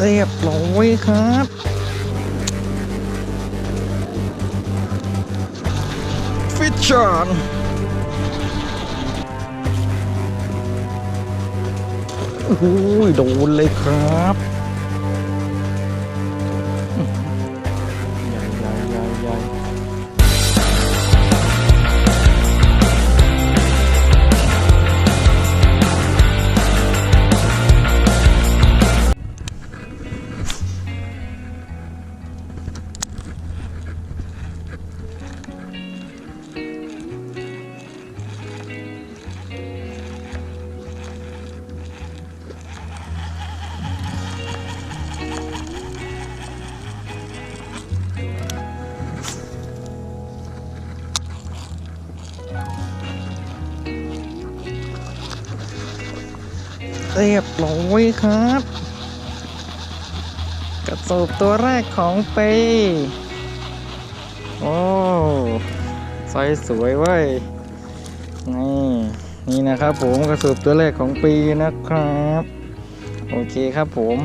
เรียบร้อยครับ ฟิชชอนโอ้ยโดนเลยครับ เรียบร้อยครับ กระสูบตัวแรกของปี โอ้ไซส์สวยเว้ย นี่ นี่นะครับผมกระสูบตัวแรกของปีนะครับ โอเคครับผม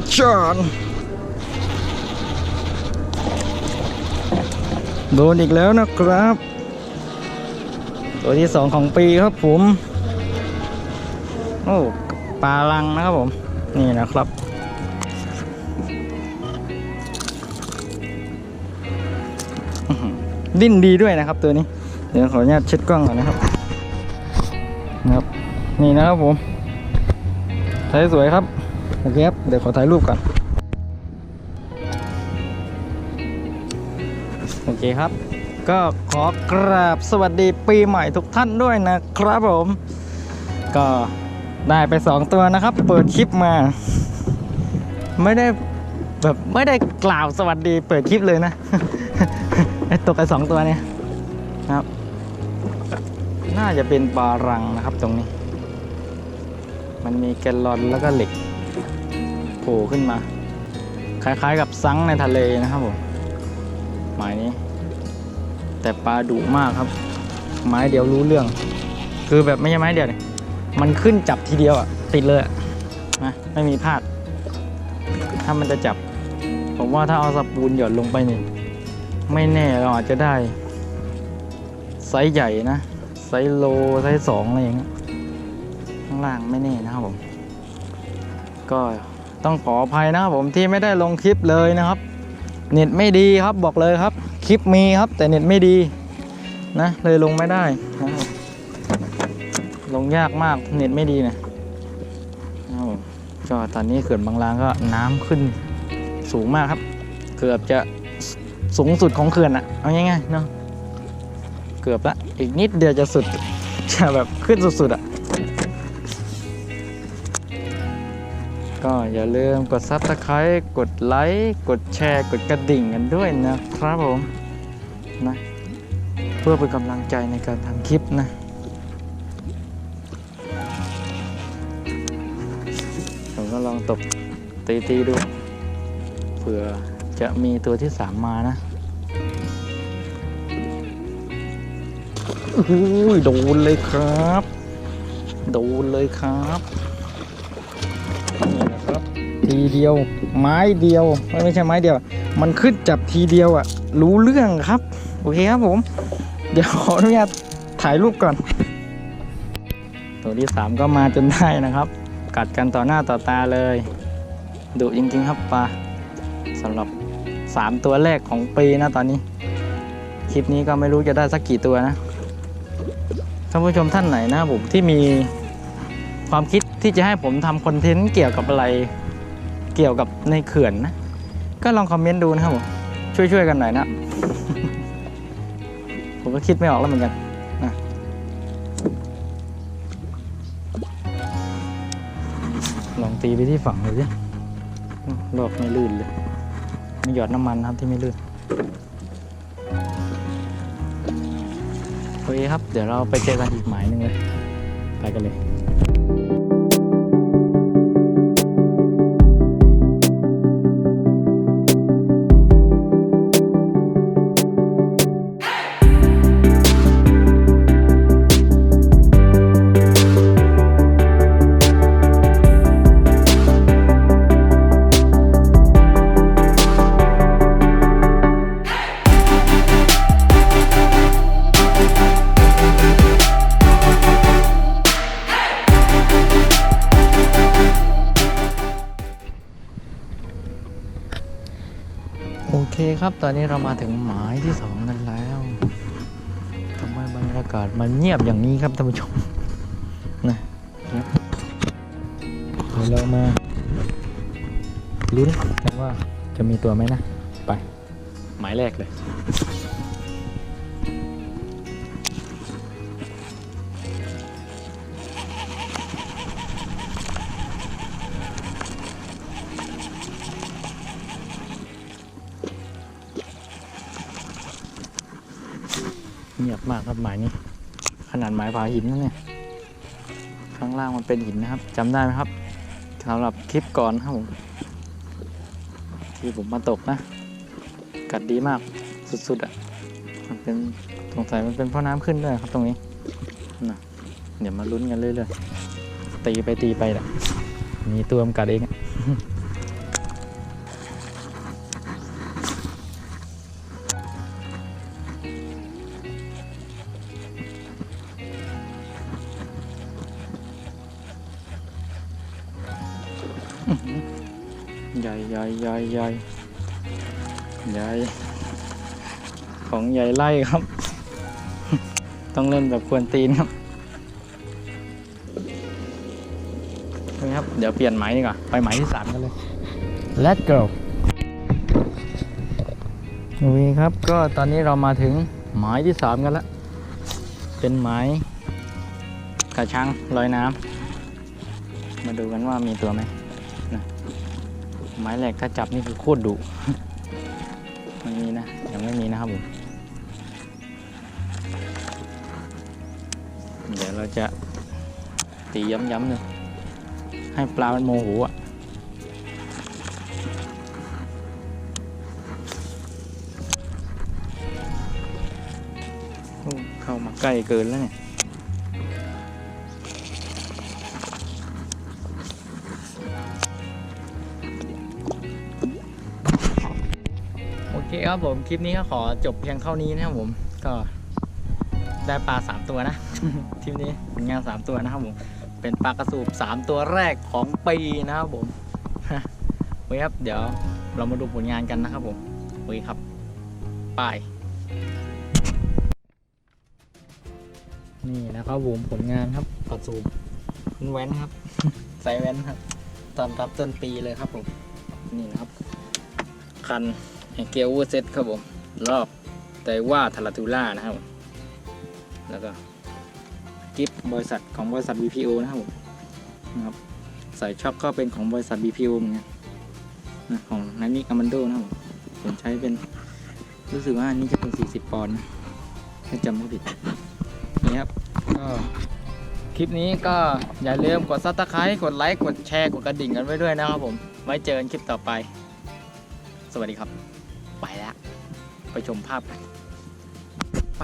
ฟิชชอนโดนอีกแล้วนะครับ ตัวที่สองของปีครับผม โอ้ปลาลังนะครับผม นี่นะครับดิ้นดีด้วยนะครับตัวนี้ เดี๋ยวขออนุญาตเช็ดกล้องก่อนนะครับนะครับ นี่นะครับผมใช้สวยครับ โอเคครับ เดี๋ยวขอถ่ายรูปก่อน โอเคครับ ก็ขอกราบสวัสดีปีใหม่ทุกท่านด้วยนะครับผม ก็ได้ไป 2 ตัวนะครับ เปิดคลิปมา ไม่ได้แบบไม่ได้กล่าวสวัสดีเปิดคลิปเลยนะไอตกไอสองตัวเนี่ยนะครับ น่าจะเป็นปลารังนะครับตรงนี้ มันมีแกลลอนแล้วก็เหล็ก โผล่ขึ้นมา คล้ายๆกับซังในทะเลนะครับผมหมายนี้ แต่ปลาดุมากครับ ไม้เดียวรู้เรื่อง คือแบบไม่ใช่ไม้เดียวนี่ยมันขึ้นจับทีเดียวอะติดเลยนะไม่มีพลาด ถ้ามันจะจับ ผมว่าถ้าเอาสปูนหย่อนลงไปนี่ไม่แน่เราอาจจะได้ ไซส์ใหญ่นะ ไซส์โล ไซส์สองอะไรอย่างเงี้ยข้างล่างไม่แน่นะครับผม ก็ ต้องขออภัยนะครับผมที่ไม่ได้ลงคลิปเลยนะครับ เน็ตไม่ดีครับบอกเลยครับ คลิปมีครับ แต่เน็ตไม่ดีนะ เลยลงไม่ได้ลงยากมากเน็ตไม่ดีนะก็ตอนนี้เขื่อนบางลางก็น้ำขึ้นสูงมากครับ เกือบจะสูงสุดของเขื่อนอะเอาง่ายๆเนาะเกือบละอีกนิดเดียวจะสุดจะแบบขึ้นสุดๆอะ ก็อย่าลืมกดซับสไครต์กดไลค์ กดแชร์ กดกระดิ่งกันด้วยนะครับผมนะเพื่อเป็นกำลังใจในการทำคลิปนะผมก็ลองตบตีตีดูเผื่อจะมีตัวที่สามมานะอุ้ยโดนเลยครับ โดนเลยครับ ทีเดียว ไม้เดียวไม่ไม่ใช่ไม้เดียว มันขึ้นจับทีเดียวอะ รู้เรื่องครับ โอเคครับผม เดี๋ยวขออนุญาตถ่ายรูปก่อน ตัวที่สามก็มาจนได้นะครับ กัดกันต่อหน้าต่อตาเลยดุจริงๆครับปลาสำหรับสามตัวแรกของปีนะตอนนี้ คลิปนี้ก็ไม่รู้จะได้สักกี่ตัวนะท่านผู้ชมท่านไหนนะผมที่มีความคิดที่จะให้ผมทำคอนเทนต์เกี่ยวกับอะไร เกี่ยวกับในเขื่อนนะ ก็ลองคอมเมนต์ดูนะครับผมช่วยๆกันหน่อยนะ ผมก็คิดไม่ออกแล้วเหมือนกันนะลองตีไปที่ฝั่งเลยสิอื้อลกไม่ลื่นเลยไม่หยอดน้ำมันนะครับที่ไม่ลื่นโอเคครับ เดี๋ยวเราไปเจอกันอีกหมายหนึ่งเลย ไปกันเลย โอเคครับตอนนี้เรามาถึงหมายที่สองกันแล้วทำไมบรรยากาศมันเงียบอย่างนี้ครับท่านผู้ชมนะครับเดี๋ยวเรามาลุ้นกันว่าจะมีตัวไหมนะ ไป หมายแรกเลย งียบมากครับหมายนี้ ขนาดหมายผาหินนั่นเนี่ยข้างล่างมันเป็นหินนะครับจำได้ไหมครับสำหรับคลิปก่อนครับผมที่ผมมาตกนะ กัดดีมากสุดๆอะมันเป็นสงสัยมันเป็นเพราะน้ำขึ้นด้วยครับตรงนี้นะเดี๋ยวมาลุ้นกันเรื่อยๆตีไปตีไปแหละมีตัวมกัดเอง ใหญ่ใหญ่ใหญ่ใหญ่ใหญ่ของใหญ่ไล่ครับ ต้องเล่นแบบควรตีนครับนี่ครับ เดี๋ยวเปลี่ยนไม้ดีกว่า ไปไม้ที่สามกันเลย Let's go โอเคครับ ก็ตอนนี้เรามาถึงหมายที่สามกันแล้ว เป็นไม้กระชังลอยน้ำมาดูกันว่ามีตัวไหม ไม้แหลกถ้าจับนี่คือโคตรดุไม่มีนะยังไม่มีนะครับผมเดี๋ยวเราจะตีย้ำๆเลยให้ปลามันโมโหอะเข้ามาใกล้เกินแล้วเนี่ย คครับผมคลิปนี้ก็ขอจบเพียงเท่านี้นะครับผมก็ได้ปลาสามตัวนะทริปนี้ผลงานสามตัวนะครับผมเป็นปลากระสูบสามตัวแรกของปีนะครับผมโอเคครับ เดี๋ยวเรามาดูผลงานกันนะครับผมโอเคครับไปนี่นะครับผมผลงานครับกระสูบคุณแว้นครับใส่แว้นครับตอนรับต้นปีเลยครับผมนี่นะครับคัน เกียวเวอร์เซตครับผม รอบไตว่าทาราตูล่านะครับผมแล้วก็กิฟบริษัทของบริษัท BPO นะครับผมนะครับใส่ช็อคก็เป็นของบริษัท BPO เหมือนกันนะของนันนี่กัมมันโดนะครับผมผมใช้เป็นรู้สึกว่าอันนี้จะเป็น 40 ปอนด์นะถ้าจำไม่ผิดนี่ครับก็คลิปนี้ก็อย่าลืมกดซับสไครต์กดไลค์กดแชร์กดกระดิ่งกันไว้ด้วยนะครับผม ไว้เจอกันคลิปต่อไป สวัสดีครับ ไปแล้ว ไปชมภาพกันไป